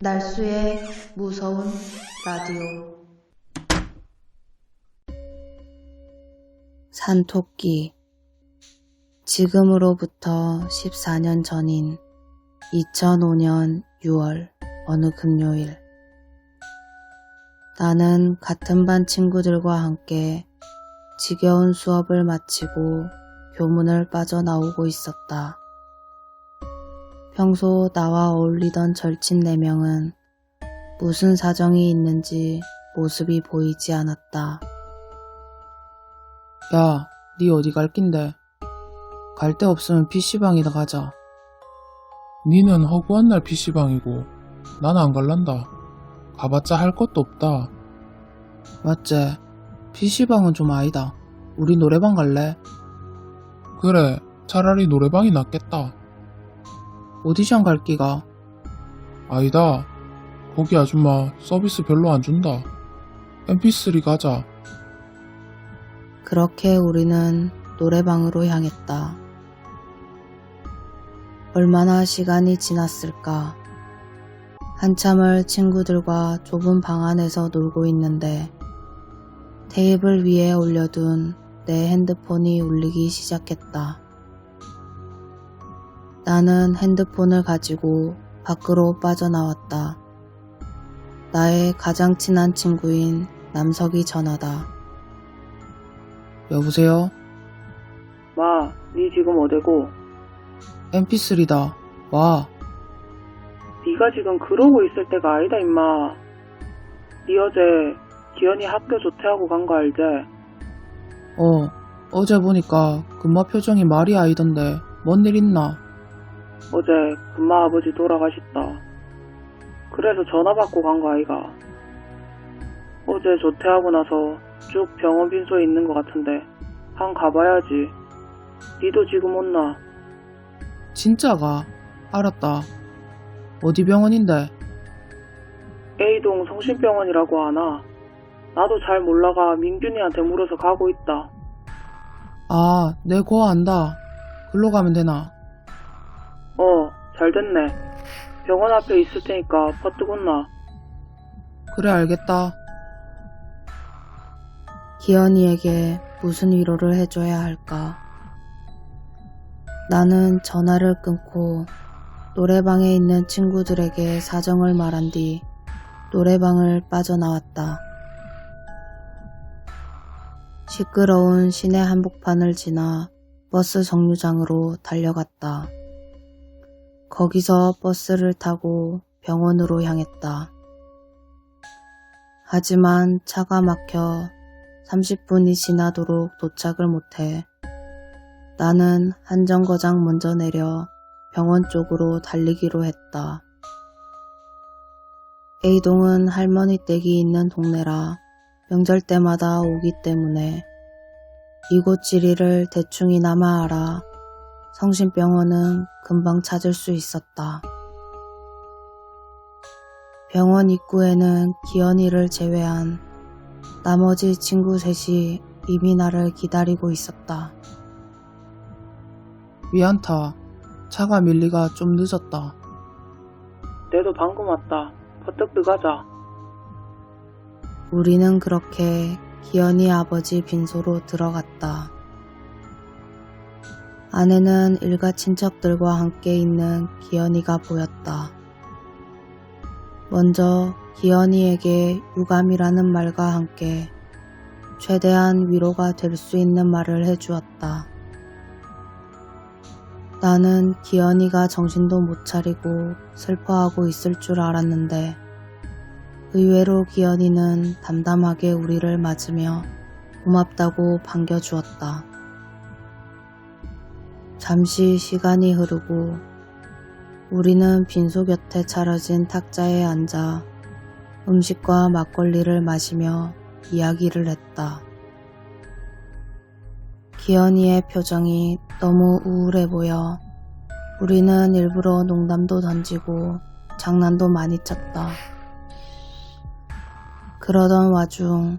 날수의 무서운 라디오. 산토끼. 지금으로부터 14년 전인 2005년 6월 어느 금요일. 나는 같은 반 친구들과 함께 지겨운 수업을 마치고 교문을 빠져나오고 있었다. 평소 나와 어울리던 절친 4명은 무슨 사정이 있는지 모습이 보이지 않았다. 야, 니 어디 갈 낀데? 갈 데 없으면 PC방이나 가자. 니는 허구한 날 PC방이고 난 안 갈란다. 가봤자 할 것도 없다. 맞지? PC방은 좀 아니다. 우리 노래방 갈래? 그래, 차라리 노래방이 낫겠다. 오디션 갈 끼가. 아니다. 거기 아줌마 서비스 별로 안 준다. MP3 가자. 그렇게 우리는 노래방으로 향했다. 얼마나 시간이 지났을까. 한참을 친구들과 좁은 방 안에서 놀고 있는데 테이블 위에 올려둔 내 핸드폰이 울리기 시작했다. 나는 핸드폰을 가지고 밖으로 빠져나왔다. 나의 가장 친한 친구인 남석이 전화다. 여보세요? 마, 니 지금 어디고? MP3다. 와. 니가 지금 그러고 있을 때가 아니다 임마. 니 어제 기현이 학교 조퇴하고 간 거 알지? 어, 어제 보니까 금마 표정이 말이 아니던데 뭔 일 있나? 어제 금마 아버지 돌아가셨다. 그래서 전화 받고 간 거 아이가. 어제 조퇴하고 나서 쭉 병원 빈소에 있는 것 같은데 한 가봐야지. 니도 지금 온나? 진짜가? 알았다. 어디 병원인데? A동 성심병원이라고 하나? 나도 잘 몰라가 민균이한테 물어서 가고 있다. 아, 내 고 안다. 글로 가면 되나? 어, 잘 됐네. 병원 앞에 있을 테니까 퍼뜩 온나. 그래, 알겠다. 기현이에게 무슨 위로를 해줘야 할까? 나는 전화를 끊고 노래방에 있는 친구들에게 사정을 말한 뒤 노래방을 빠져나왔다. 시끄러운 시내 한복판을 지나 버스 정류장으로 달려갔다. 거기서 버스를 타고 병원으로 향했다. 하지만 차가 막혀 30분이 지나도록 도착을 못해 나는 한 정거장 먼저 내려 병원 쪽으로 달리기로 했다. A동은 할머니 댁이 있는 동네라 명절 때마다 오기 때문에 이곳 지리를 대충이나마 알아 성심병원은 금방 찾을 수 있었다. 병원 입구에는 기현이를 제외한 나머지 친구 셋이 이미 나를 기다리고 있었다. 미안타. 차가 밀리가 좀 늦었다. 내도 방금 왔다. 퍼뜩 들어가자. 우리는 그렇게 기현이 아버지 빈소로 들어갔다. 안에는 일가 친척들과 함께 있는 기현이가 보였다. 먼저 기현이에게 유감이라는 말과 함께 최대한 위로가 될 수 있는 말을 해주었다. 나는 기현이가 정신도 못 차리고 슬퍼하고 있을 줄 알았는데 의외로 기현이는 담담하게 우리를 맞으며 고맙다고 반겨주었다. 잠시 시간이 흐르고 우리는 빈소 곁에 차려진 탁자에 앉아 음식과 막걸리를 마시며 이야기를 했다. 기현이의 표정이 너무 우울해 보여 우리는 일부러 농담도 던지고 장난도 많이 쳤다. 그러던 와중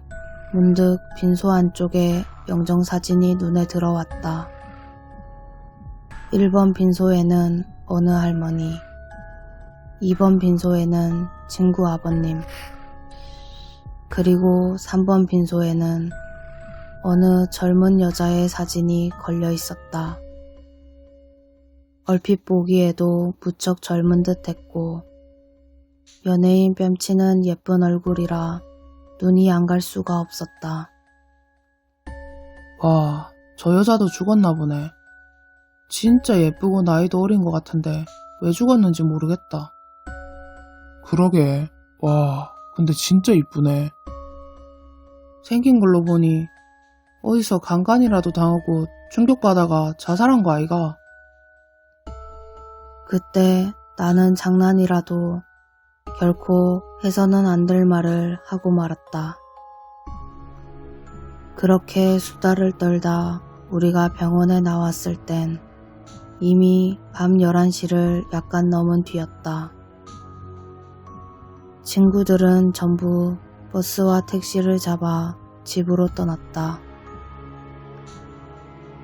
문득 빈소 안쪽에 영정사진이 눈에 들어왔다. 1번 빈소에는 어느 할머니, 2번 빈소에는 친구 아버님, 그리고 3번 빈소에는 어느 젊은 여자의 사진이 걸려 있었다. 얼핏 보기에도 무척 젊은 듯 했고, 연예인 뺨치는 예쁜 얼굴이라 눈이 안 갈 수가 없었다. 와, 저 여자도 죽었나 보네. 진짜 예쁘고 나이도 어린 것 같은데 왜 죽었는지 모르겠다. 그러게. 와, 근데 진짜 이쁘네. 생긴 걸로 보니 어디서 강간이라도 당하고 충격받아가 자살한 거 아이가? 그때 나는 장난이라도 결코 해서는 안 될 말을 하고 말았다. 그렇게 수다를 떨다 우리가 병원에 나왔을 땐 이미 밤 11시를 약간 넘은 뒤였다. 친구들은 전부 버스와 택시를 잡아 집으로 떠났다.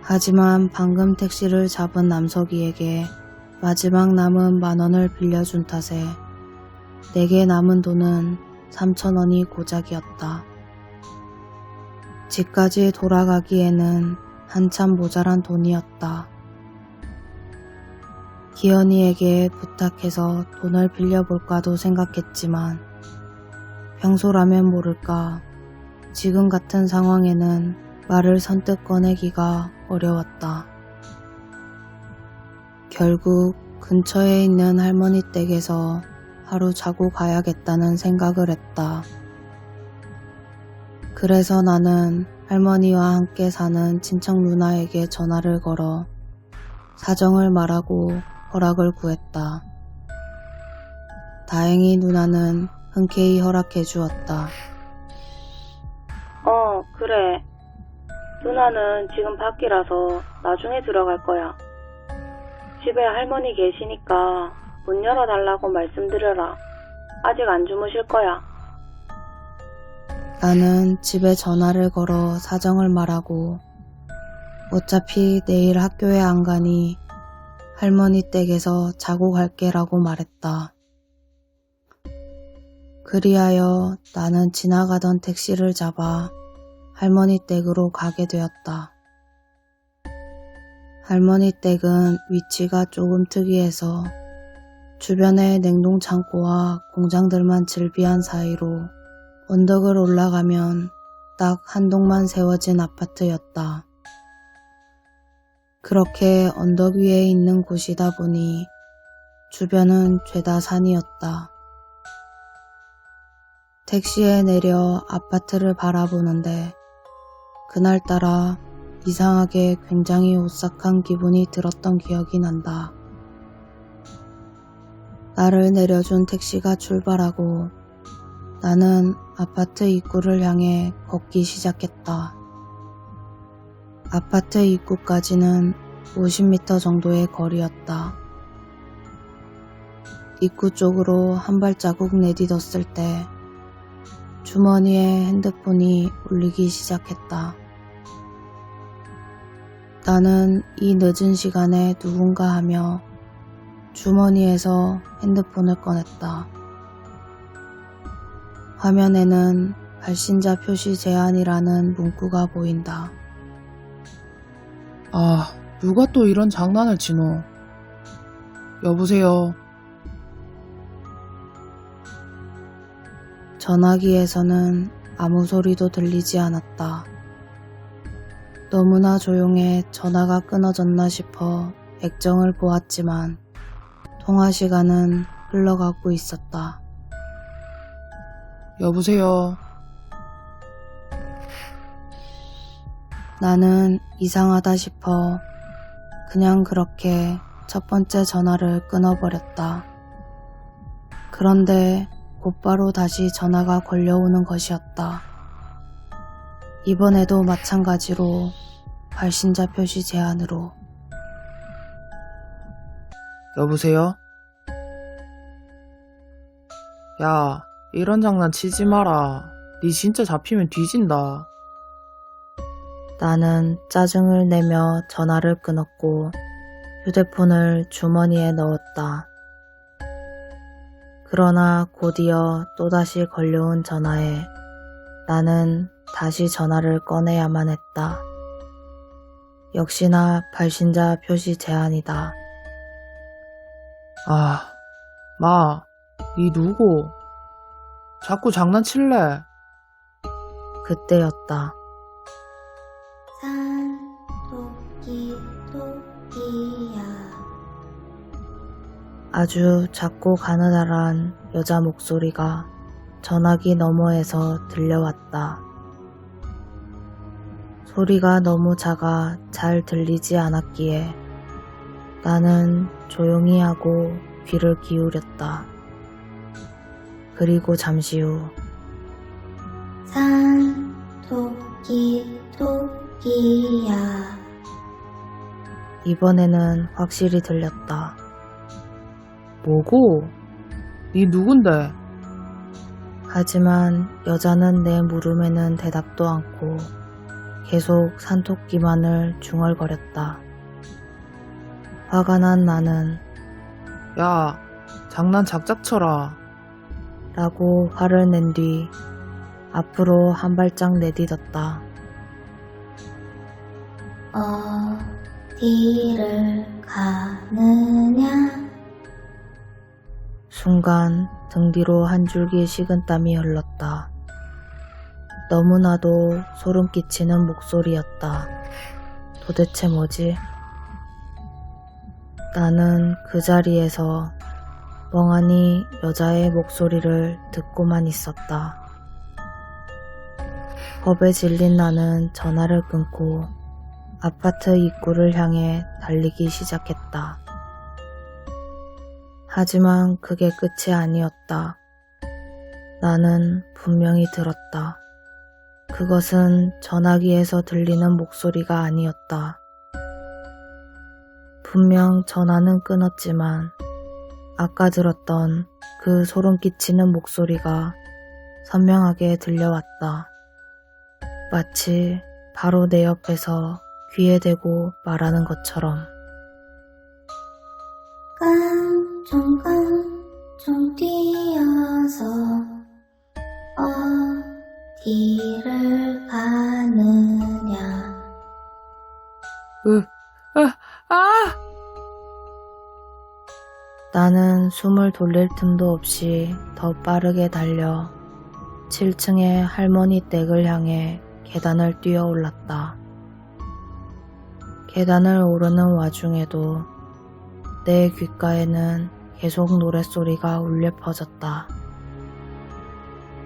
하지만 방금 택시를 잡은 남석이에게 마지막 남은 만 원을 빌려준 탓에 내게 남은 돈은 3천 원이 고작이었다. 집까지 돌아가기에는 한참 모자란 돈이었다. 기현이에게 부탁해서 돈을 빌려볼까도 생각했지만 평소라면 모를까 지금 같은 상황에는 말을 선뜻 꺼내기가 어려웠다. 결국 근처에 있는 할머니 댁에서 하루 자고 가야겠다는 생각을 했다. 그래서 나는 할머니와 함께 사는 친척 누나에게 전화를 걸어 사정을 말하고 허락을 구했다. 다행히 누나는 흔쾌히 허락해 주었다. 어, 그래. 누나는 지금 밖이라서 나중에 들어갈 거야. 집에 할머니 계시니까 문 열어달라고 말씀드려라. 아직 안 주무실 거야. 나는 집에 전화를 걸어 사정을 말하고 어차피 내일 학교에 안 가니 할머니 댁에서 자고 갈게라고 말했다. 그리하여 나는 지나가던 택시를 잡아 할머니 댁으로 가게 되었다. 할머니 댁은 위치가 조금 특이해서 주변에 냉동 창고와 공장들만 즐비한 사이로 언덕을 올라가면 딱 한 동만 세워진 아파트였다. 그렇게 언덕 위에 있는 곳이다 보니 주변은 죄다 산이었다. 택시에 내려 아파트를 바라보는데 그날따라 이상하게 굉장히 오싹한 기분이 들었던 기억이 난다. 나를 내려준 택시가 출발하고 나는 아파트 입구를 향해 걷기 시작했다. 아파트 입구까지는 50m 정도의 거리였다. 입구 쪽으로 한 발자국 내딛었을 때 주머니에 핸드폰이 울리기 시작했다. 나는 이 늦은 시간에 누군가 하며 주머니에서 핸드폰을 꺼냈다. 화면에는 발신자 표시 제한이라는 문구가 보인다. 아, 누가 또 이런 장난을 치노? 여보세요. 전화기에서는 아무 소리도 들리지 않았다. 너무나 조용해 전화가 끊어졌나 싶어 액정을 보았지만 통화 시간은 흘러가고 있었다. 여보세요. 나는 이상하다 싶어 그냥 그렇게 첫 번째 전화를 끊어버렸다. 그런데 곧바로 다시 전화가 걸려오는 것이었다. 이번에도 마찬가지로 발신자 표시 제한으로 여보세요? 야, 이런 장난 치지 마라. 니 진짜 잡히면 뒤진다. 나는 짜증을 내며 전화를 끊었고 휴대폰을 주머니에 넣었다. 그러나 곧이어 또다시 걸려온 전화에 나는 다시 전화를 꺼내야만 했다. 역시나 발신자 표시 제한이다. 아, 마, 니 누구? 자꾸 장난칠래? 그때였다. 아주 작고 가느다란 여자 목소리가 전화기 너머에서 들려왔다. 소리가 너무 작아 잘 들리지 않았기에 나는 조용히 하고 귀를 기울였다. 그리고 잠시 후 산 토끼 토끼야 이번에는 확실히 들렸다. 뭐고? 니 누군데? 하지만 여자는 내 물음에는 대답도 않고 계속 산토끼만을 중얼거렸다. 화가 난 나는 야, 장난 작작 쳐라. 라고 화를 낸 뒤 앞으로 한 발짝 내딛었다. 어디를 가느냐 순간 등 뒤로 한 줄기 식은 땀이 흘렀다. 너무나도 소름 끼치는 목소리였다. 도대체 뭐지? 나는 그 자리에서 멍하니 여자의 목소리를 듣고만 있었다. 겁에 질린 나는 전화를 끊고 아파트 입구를 향해 달리기 시작했다. 하지만 그게 끝이 아니었다. 나는 분명히 들었다. 그것은 전화기에서 들리는 목소리가 아니었다. 분명 전화는 끊었지만 아까 들었던 그 소름 끼치는 목소리가 선명하게 들려왔다. 마치 바로 내 옆에서 귀에 대고 말하는 것처럼. 나는 숨을 돌릴 틈도 없이 더 빠르게 달려 7층의 할머니 댁을 향해 계단을 뛰어 올랐다. 계단을 오르는 와중에도 내 귓가에는 계속 노랫소리가 울려 퍼졌다.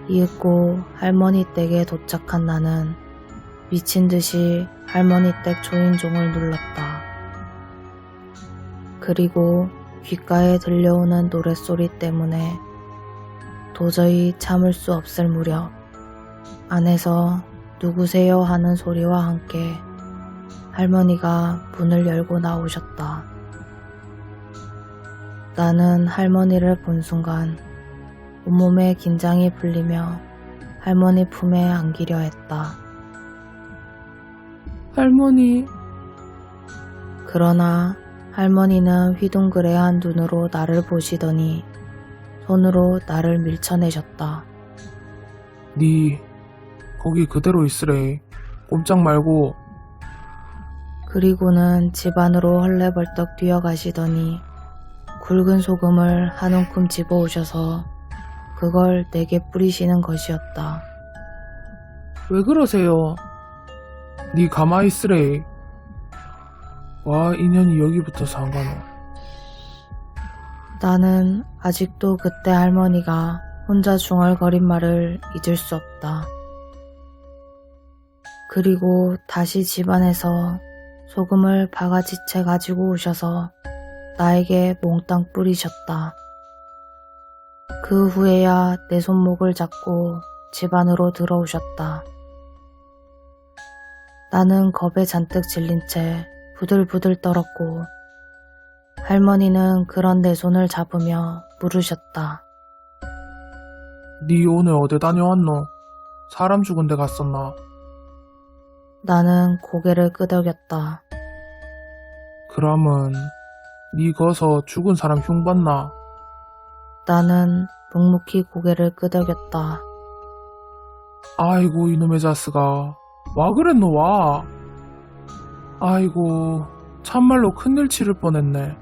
이윽고 할머니 댁에 도착한 나는 미친 듯이 할머니 댁 초인종을 눌렀다. 그리고 귓가에 들려오는 노랫소리 때문에 도저히 참을 수 없을 무렵 안에서 누구세요 하는 소리와 함께 할머니가 문을 열고 나오셨다. 나는 할머니를 본 순간 온몸에 긴장이 풀리며 할머니 품에 안기려 했다. 할머니, 그러나 할머니는 휘둥그레한 눈으로 나를 보시더니 손으로 나를 밀쳐내셨다. 니 거기 그대로 있으래. 꼼짝 말고 그리고는 집 안으로 헐레벌떡 뛰어가시더니 굵은 소금을 한 움큼 집어오셔서 그걸 내게 뿌리시는 것이었다. 왜 그러세요? 니 가만히 있으래. 와 인연이 여기부터 상관어. 나는 아직도 그때 할머니가 혼자 중얼거린 말을 잊을 수 없다. 그리고 다시 집안에서 소금을 바가지채 가지고 오셔서 나에게 몽땅 뿌리셨다. 그 후에야 내 손목을 잡고 집 안으로 들어오셨다. 나는 겁에 잔뜩 질린 채 부들부들 떨었고 할머니는 그런 내 손을 잡으며 물으셨다. 니 오늘 어디 다녀왔노? 사람 죽은 데 갔었나? 나는 고개를 끄덕였다. 그럼은 니 거서 죽은 사람 흉 봤나? 나는 묵묵히 고개를 끄덕였다. 아이고 이놈의 자스가 와 그랬노 와. 아이고 참말로 큰일 치를 뻔했네.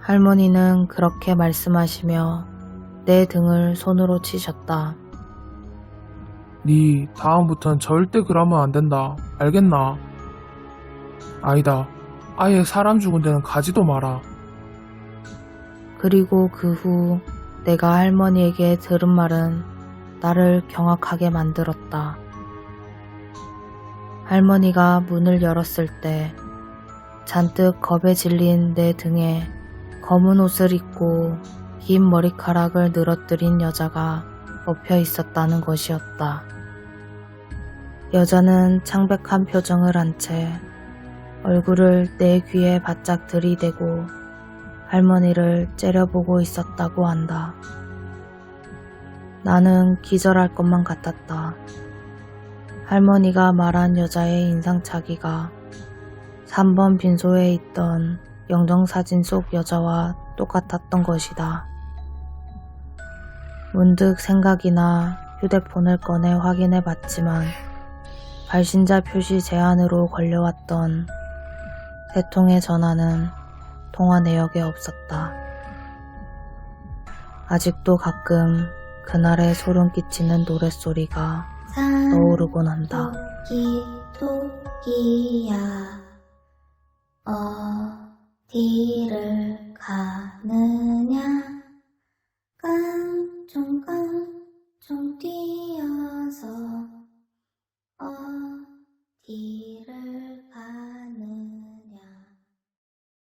할머니는 그렇게 말씀하시며 내 등을 손으로 치셨다. 네 다음부턴 절대 그러면 안 된다. 알겠나? 아니다. 아예 사람 죽은 데는 가지도 마라. 그리고 그 후 내가 할머니에게 들은 말은 나를 경악하게 만들었다. 할머니가 문을 열었을 때 잔뜩 겁에 질린 내 등에 검은 옷을 입고 긴 머리카락을 늘어뜨린 여자가 엎혀 있었다는 것이었다. 여자는 창백한 표정을 한 채 얼굴을 내 귀에 바짝 들이대고 할머니를 째려보고 있었다고 한다. 나는 기절할 것만 같았다. 할머니가 말한 여자의 인상차기가 3번 빈소에 있던 영정사진 속 여자와 똑같았던 것이다. 문득 생각이나 휴대폰을 꺼내 확인해 봤지만 발신자 표시 제한으로 걸려왔던 세 통의 전화는 통화 내역에 없었다. 아직도 가끔 그날의 소름 끼치는 노랫소리가 산 떠오르곤 한다. 토끼 토끼야. 어디를 가느냐? 깡총깡총 뛰어서 어디를 가느냐